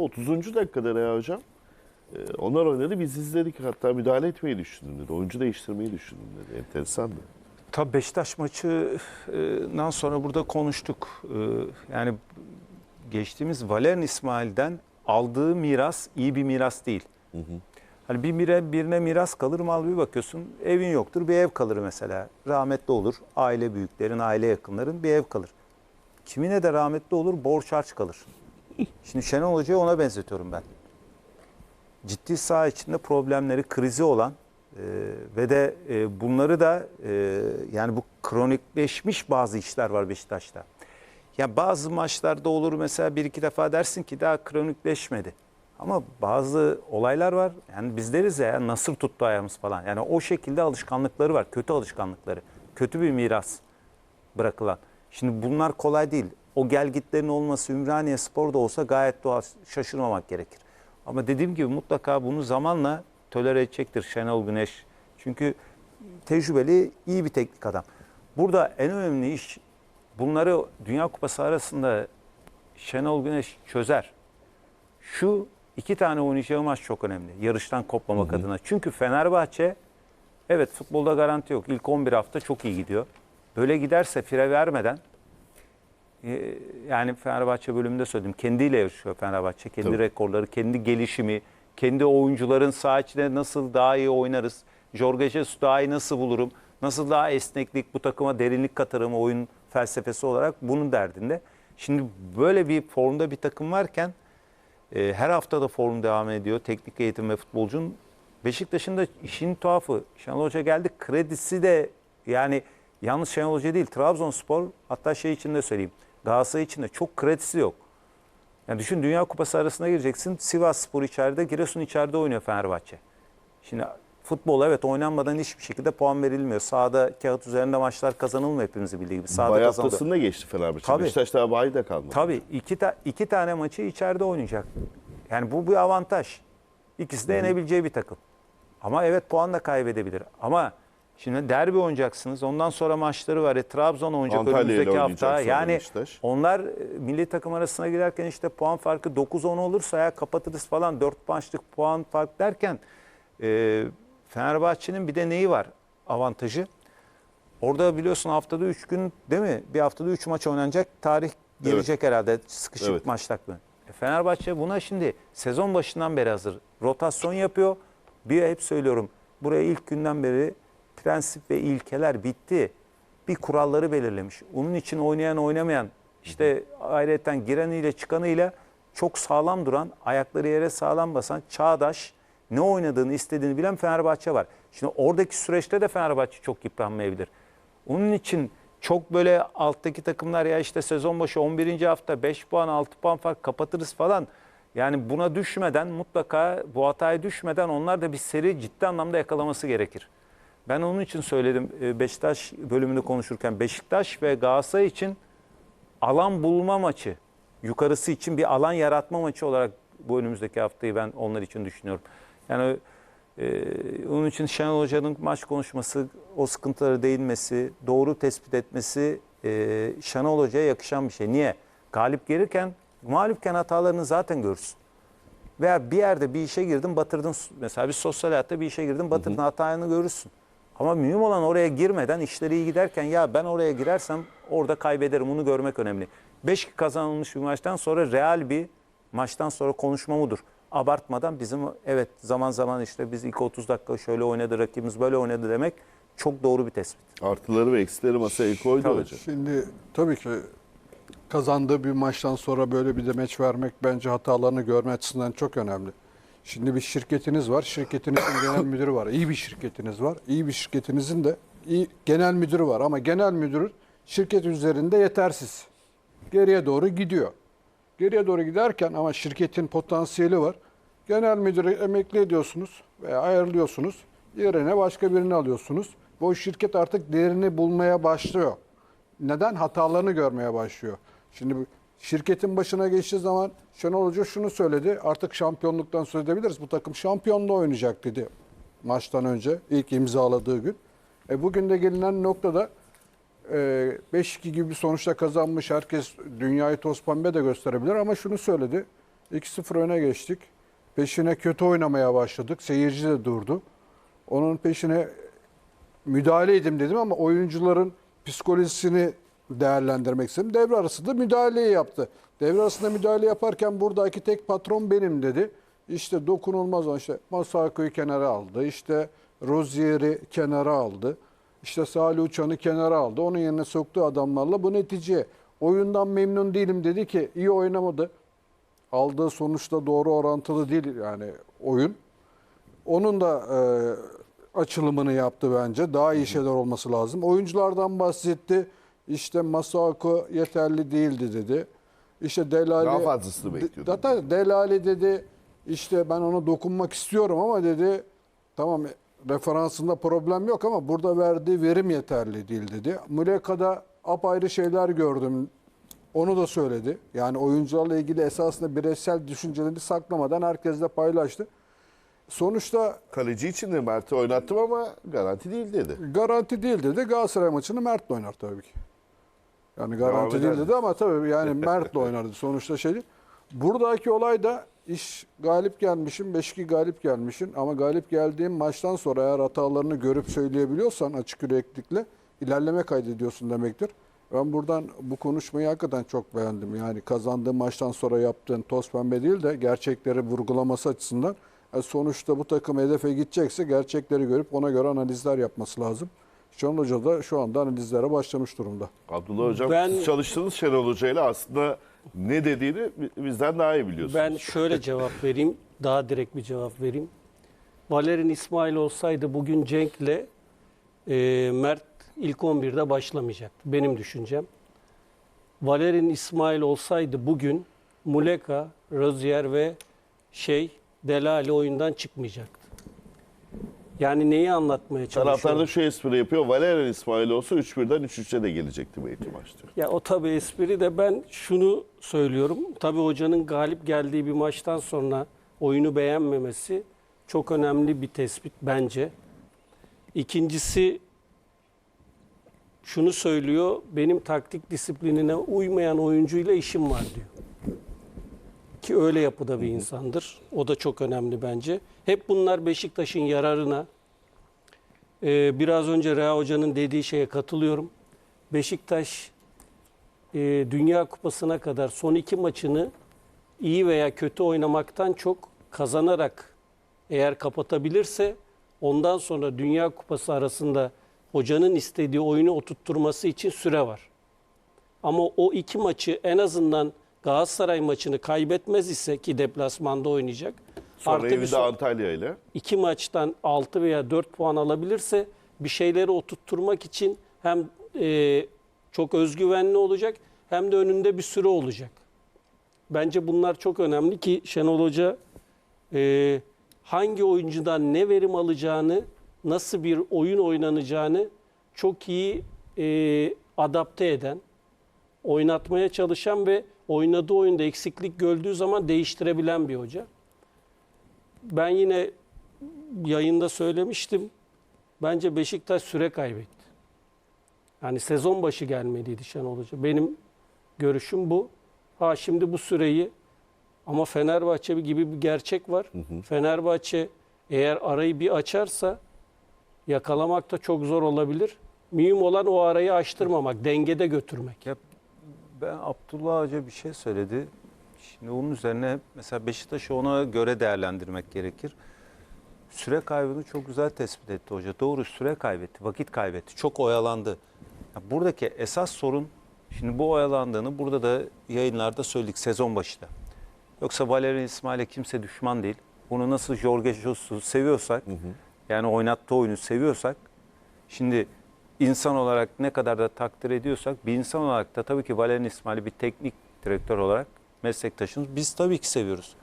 30. dakikada Rea Hocam e, onlar oynadı biz izledik hatta müdahale etmeyi düşündüm dedi. Oyuncu değiştirmeyi düşündüm dedi. Enteresandı. Tabii Beşiktaş maçından sonra burada konuştuk. Ee, Yani geçtiğimiz Valerian İsmail'den aldığı miras iyi bir miras değil. Hani bir mire, birine miras kalır mal bir bakıyorsun evin yoktur bir ev kalır mesela. Rahmetli olur aile büyüklerin aile yakınların bir ev kalır. Kimine de rahmetli olur borç harç kalır. Şimdi Şenol Hoca'yı ona benzetiyorum ben. Ciddi saha içinde problemleri, krizi olan e, ve de e, bunları da e, yani bu kronikleşmiş bazı işler var Beşiktaş'ta. Ya bazı maçlarda olur mesela bir iki defa dersin ki daha kronikleşmedi. Ama bazı olaylar var. Yani biz deriz ya nasır tuttu ayağımız falan. Yani o şekilde alışkanlıkları var. Kötü alışkanlıkları. Kötü bir miras bırakılan. Şimdi bunlar kolay değil. O gelgitlerin olması Ümraniye Spor'da olsa gayet doğal şaşırmamak gerekir. Ama dediğim gibi mutlaka bunu zamanla tolere edecektir Şenol Güneş. Çünkü tecrübeli, iyi bir teknik adam. Burada en önemli iş bunları Dünya Kupası arasında Şenol Güneş çözer. Şu iki tane oynayacağı maç çok önemli. Yarıştan kopmamak adına. Çünkü Fenerbahçe evet futbolda garanti yok. İlk 11 hafta çok iyi gidiyor. Böyle giderse fire vermeden yani Fenerbahçe bölümünde söyledim. Kendiyle yarışıyor Fenerbahçe. Kendi Tabii. rekorları, kendi gelişimi, kendi oyuncuların saha içinde nasıl daha iyi oynarız, Jorge Jesus daha iyi nasıl bulurum, nasıl daha esneklik, bu takıma derinlik katarım oyun felsefesi olarak bunun derdinde. Şimdi böyle bir formda bir takım varken e, her hafta da form devam ediyor. Teknik eğitim ve futbolcunun. Beşiktaş'ın da işin tuhafı. Şenol Hoca geldi. Kredisi de yani yalnız Şenol Hoca değil. Trabzonspor hatta şey için de söyleyeyim. Galatasaray için de çok kredisi yok. Yani düşün Dünya Kupası arasına gireceksin. Sivas Spor içeride, Giresun içeride oynuyor Fenerbahçe. Şimdi futbol evet oynanmadan hiçbir şekilde puan verilmiyor. Sahada kağıt üzerinde maçlar kazanılmıyor hepimiz bildiği gibi. Sahada Bay kazanılıyor. haftasında geçti Fenerbahçe. Tabii. Beşiktaş daha bayi de kalmadı. Tabii iki, ta- iki tane maçı içeride oynayacak. Yani bu bir avantaj. İkisi de yenebileceği bir takım. Ama evet puan da kaybedebilir. Ama şimdi derbi oynayacaksınız. Ondan sonra maçları var. E, Trabzon oynayacak Antalya önümüzdeki hafta. Yani Beşiktaş. onlar e, milli takım arasına girerken işte puan farkı 9-10 olursa ya kapatırız falan 4 maçlık puan fark derken e, Fenerbahçe'nin bir de neyi var avantajı? Orada biliyorsun haftada 3 gün değil mi? Bir haftada 3 maç oynanacak. Tarih gelecek herhalde sıkışık Evet. maç takvimi. E Fenerbahçe buna şimdi sezon başından beri hazır. Rotasyon yapıyor. Bir hep söylüyorum. Buraya ilk günden beri prensip ve ilkeler bitti. Bir kuralları belirlemiş. Onun için oynayan oynamayan işte ayrıca gireniyle çıkanıyla çok sağlam duran, ayakları yere sağlam basan, çağdaş, ne oynadığını istediğini bilen Fenerbahçe var. Şimdi oradaki süreçte de Fenerbahçe çok yıpranmayabilir. Onun için çok böyle alttaki takımlar ya işte sezon başı 11. hafta 5 puan 6 puan fark kapatırız falan. Yani buna düşmeden mutlaka bu hataya düşmeden onlar da bir seri ciddi anlamda yakalaması gerekir. Ben onun için söyledim e, Beşiktaş bölümünü konuşurken Beşiktaş ve Galatasaray için alan bulma maçı, yukarısı için bir alan yaratma maçı olarak bu önümüzdeki haftayı ben onlar için düşünüyorum. Yani e, onun için Şenol Hoca'nın maç konuşması, o sıkıntılara değinmesi, doğru tespit etmesi e, Şenol Hoca'ya yakışan bir şey. Niye? Galip gelirken, mağlupken hatalarını zaten görsün. Veya bir yerde bir işe girdin batırdın. Mesela bir sosyal hayatta bir işe girdin batırdın hatanı görürsün. Ama mühim olan oraya girmeden işleri iyi giderken ya ben oraya girersem orada kaybederim onu görmek önemli. 5 kazanılmış bir maçtan sonra real bir maçtan sonra konuşma mudur? Abartmadan bizim evet zaman zaman işte biz ilk 30 dakika şöyle oynadı rakibimiz böyle oynadı demek çok doğru bir tespit. Artıları ve eksileri masaya koydu Tabii. hocam. Şimdi tabii ki kazandığı bir maçtan sonra böyle bir demeç vermek bence hatalarını görme açısından çok önemli. Şimdi bir şirketiniz var. Şirketinizin genel müdürü var. İyi bir şirketiniz var. İyi bir şirketinizin de iyi genel müdürü var ama genel müdür şirket üzerinde yetersiz. Geriye doğru gidiyor. Geriye doğru giderken ama şirketin potansiyeli var. Genel müdürü emekli ediyorsunuz veya ayarlıyorsunuz. Yerine başka birini alıyorsunuz. Ve o şirket artık değerini bulmaya başlıyor. Neden? Hatalarını görmeye başlıyor. Şimdi şirketin başına geçtiği zaman Şenol Hoca şunu söyledi. Artık şampiyonluktan söz edebiliriz. Bu takım şampiyonluğu oynayacak dedi maçtan önce ilk imzaladığı gün. E bugün de gelinen noktada e, 5-2 gibi bir sonuçta kazanmış. Herkes dünyayı toz pembe de gösterebilir ama şunu söyledi. 2-0 öne geçtik. Peşine kötü oynamaya başladık. Seyirci de durdu. Onun peşine müdahale edeyim dedim ama oyuncuların psikolojisini değerlendirmek istedim. Devre arasında müdahaleyi yaptı. Devre arasında müdahale yaparken buradaki tek patron benim dedi. İşte dokunulmaz olan işte Masako'yu kenara aldı. İşte Rozier'i kenara aldı. İşte Salih Uçan'ı kenara aldı. Onun yerine soktuğu adamlarla bu netice. Oyundan memnun değilim dedi ki iyi oynamadı. Aldığı sonuçta doğru orantılı değil yani oyun. Onun da e, açılımını yaptı bence. Daha iyi şeyler olması lazım. Oyunculardan bahsetti. İşte Masako yeterli değildi dedi. İşte Delali Daha fazlasını bekliyordum. Zaten Delali dedi işte ben ona dokunmak istiyorum ama dedi tamam referansında problem yok ama burada verdiği verim yeterli değil dedi. Muleka'da apayrı şeyler gördüm. Onu da söyledi. Yani oyuncularla ilgili esasında bireysel düşüncelerini saklamadan herkesle paylaştı. Sonuçta Kaleci için de Mert'i oynattım ama garanti değil dedi. garanti değil dedi. Galatasaray maçını Mert'le oynar tabii ki. Yani garanti değil dedi ama tabii yani Mert'le oynardı. Sonuçta şey değil. Buradaki olay da iş galip gelmişim, 5-2 galip gelmişin ama galip geldiğin maçtan sonra eğer hatalarını görüp söyleyebiliyorsan açık yüreklikle ilerleme kaydediyorsun demektir. Ben buradan bu konuşmayı hakikaten çok beğendim. Yani kazandığın maçtan sonra yaptığın toz pembe değil de gerçekleri vurgulaması açısından e, sonuçta bu takım hedefe gidecekse gerçekleri görüp ona göre analizler yapması lazım. Şenol Hoca da şu anda analizlere başlamış durumda. Abdullah Hocam Ben- siz çalıştığınız Şenol Hoca ile aslında ne dediğini bi- bizden daha iyi biliyorsunuz. Ben şöyle cevap vereyim. Daha direkt bir cevap vereyim. Valerin İsmail olsaydı bugün Cenk'le e, Mert ilk 11'de başlamayacaktı. Benim düşüncem. Valerin İsmail olsaydı bugün Muleka, Rozier ve şey Delali oyundan çıkmayacaktı. Yani neyi anlatmaya Taraftar çalışıyorum? da şu espri yapıyor. Valerian İsmail olsa 3-1'den 3-3'e de gelecekti belki maç diyor. Ya o tabii espri de ben şunu söylüyorum. Tabii hocanın galip geldiği bir maçtan sonra oyunu beğenmemesi çok önemli bir tespit bence. İkincisi şunu söylüyor. Benim taktik disiplinine uymayan oyuncuyla işim var diyor. Ki öyle yapıda bir insandır. O da çok önemli bence. Hep bunlar Beşiktaş'ın yararına. Ee, biraz önce Rea Hoca'nın dediği şeye katılıyorum. Beşiktaş e, Dünya Kupası'na kadar son iki maçını iyi veya kötü oynamaktan çok kazanarak eğer kapatabilirse ondan sonra Dünya Kupası arasında hocanın istediği oyunu oturtturması için süre var. Ama o iki maçı en azından Galatasaray maçını kaybetmez ise ki deplasmanda oynayacak. Sonra artı bir son- Antalya ile. iki maçtan 6 veya 4 puan alabilirse bir şeyleri oturtturmak için hem e, çok özgüvenli olacak hem de önünde bir süre olacak. Bence bunlar çok önemli ki Şenol Hoca e, hangi oyuncudan ne verim alacağını, nasıl bir oyun oynanacağını çok iyi e, adapte eden, oynatmaya çalışan ve oynadığı oyunda eksiklik gördüğü zaman değiştirebilen bir hoca. Ben yine yayında söylemiştim. Bence Beşiktaş süre kaybetti. Yani sezon başı gelmeliydi Şenol Hoca. Benim görüşüm bu. Ha şimdi bu süreyi ama Fenerbahçe gibi bir gerçek var. Fenerbahçe eğer arayı bir açarsa yakalamak da çok zor olabilir. Mühim olan o arayı açtırmamak, dengede götürmek. Ya ben Abdullah Hoca bir şey söyledi. Şimdi onun üzerine mesela Beşiktaş'ı ona göre değerlendirmek gerekir. Süre kaybını çok güzel tespit etti hoca. Doğru süre kaybetti, vakit kaybetti. Çok oyalandı. Ya buradaki esas sorun şimdi bu oyalandığını burada da yayınlarda söyledik sezon başında. Yoksa Valerian İsmail'e kimse düşman değil. Bunu nasıl Jorge Jesus'u seviyorsak, yani oynattığı oyunu seviyorsak, şimdi insan olarak ne kadar da takdir ediyorsak, bir insan olarak da tabii ki Valerian İsmail'i bir teknik direktör olarak meslektaşımız biz tabii ki seviyoruz.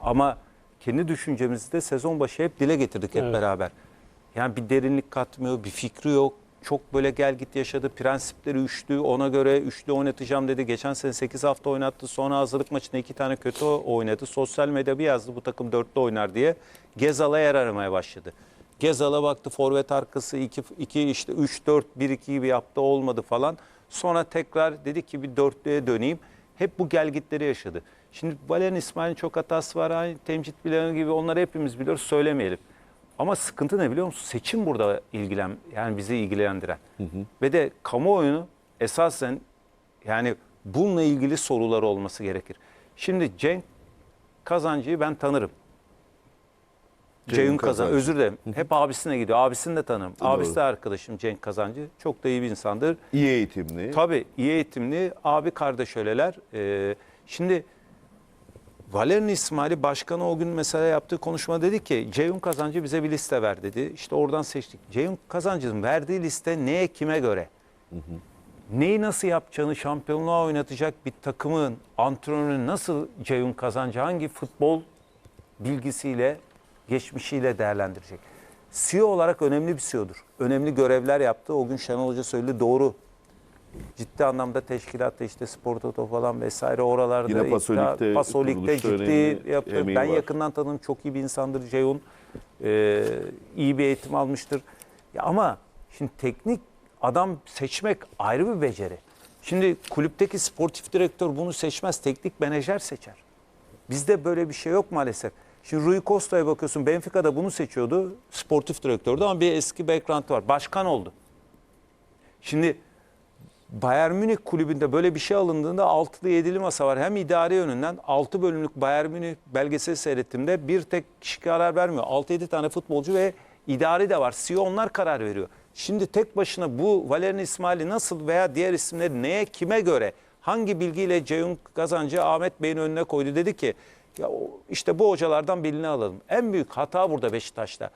Ama kendi düşüncemizi de sezon başı hep dile getirdik hep Evet. beraber. Yani bir derinlik katmıyor, bir fikri yok. Çok böyle gel git yaşadı. Prensipleri üçlü, ona göre üçlü oynatacağım dedi. Geçen sene 8 hafta oynattı. Sonra hazırlık maçında iki tane kötü oynadı. Sosyal medya bir yazdı bu takım dörtlü oynar diye. Gezal'a yer aramaya başladı. Gezal'a baktı forvet arkası 2 2 işte 3 4 1 2 gibi yaptı olmadı falan. Sonra tekrar dedi ki bir dörtlüye döneyim. Hep bu gelgitleri yaşadı. Şimdi Valerian İsmail'in çok hatası var. Aynı Temcit Bilen gibi onları hepimiz biliyoruz söylemeyelim. Ama sıkıntı ne biliyor musun? Seçim burada ilgilen yani bizi ilgilendiren. Ve de kamuoyunu esasen yani bununla ilgili soruları olması gerekir. Şimdi Cenk Kazancı'yı ben tanırım. Ceyhun Ceyhun Kazan, Kazancı. özür dilerim. Hep abisine gidiyor. Abisini de tanırım. Doğru. Abisi de arkadaşım Cenk Kazancı. Çok da iyi bir insandır. İyi eğitimli. Tabii iyi eğitimli abi kardeş öyleler. Ee, şimdi Valerian İsmail'i başkanı o gün mesela yaptığı konuşma dedi ki Ceyhun Kazancı bize bir liste ver dedi. İşte oradan seçtik. Ceyhun Kazancı'nın verdiği liste neye kime göre? Neyi nasıl yapacağını şampiyonluğa oynatacak bir takımın antrenörü nasıl Ceyhun Kazancı hangi futbol bilgisiyle, geçmişiyle değerlendirecek? CEO olarak önemli bir CEO'dur. Önemli görevler yaptı. O gün Şenol Hoca söyledi doğru. Ciddi anlamda teşkilatta işte spor toto falan vesaire oralarda Yine Paso iddia- Lig'de, Paso Lig'de kuruluşta ciddi yaptı. Ben var. yakından tanıdım. Çok iyi bir insandır Ceyhun. Ee, iyi bir eğitim almıştır. Ya ama şimdi teknik adam seçmek ayrı bir beceri. Şimdi kulüpteki sportif direktör bunu seçmez. Teknik menajer seçer. Bizde böyle bir şey yok maalesef. Şimdi Rui Costa'ya bakıyorsun Benfica'da bunu seçiyordu. Sportif direktördü ama bir eski background var. Başkan oldu. Şimdi Bayern Münih kulübünde böyle bir şey alındığında altılı yedili masa var. Hem idari yönünden 6 bölümlük Bayern Münih belgesel seyrettiğimde bir tek kişi karar vermiyor. 6-7 tane futbolcu ve idari de var. CEO onlar karar veriyor. Şimdi tek başına bu Valerian İsmail'i nasıl veya diğer isimleri neye kime göre hangi bilgiyle Ceyhun Kazancı Ahmet Bey'in önüne koydu dedi ki ya işte bu hocalardan birini alalım. En büyük hata burada Beşiktaş'ta.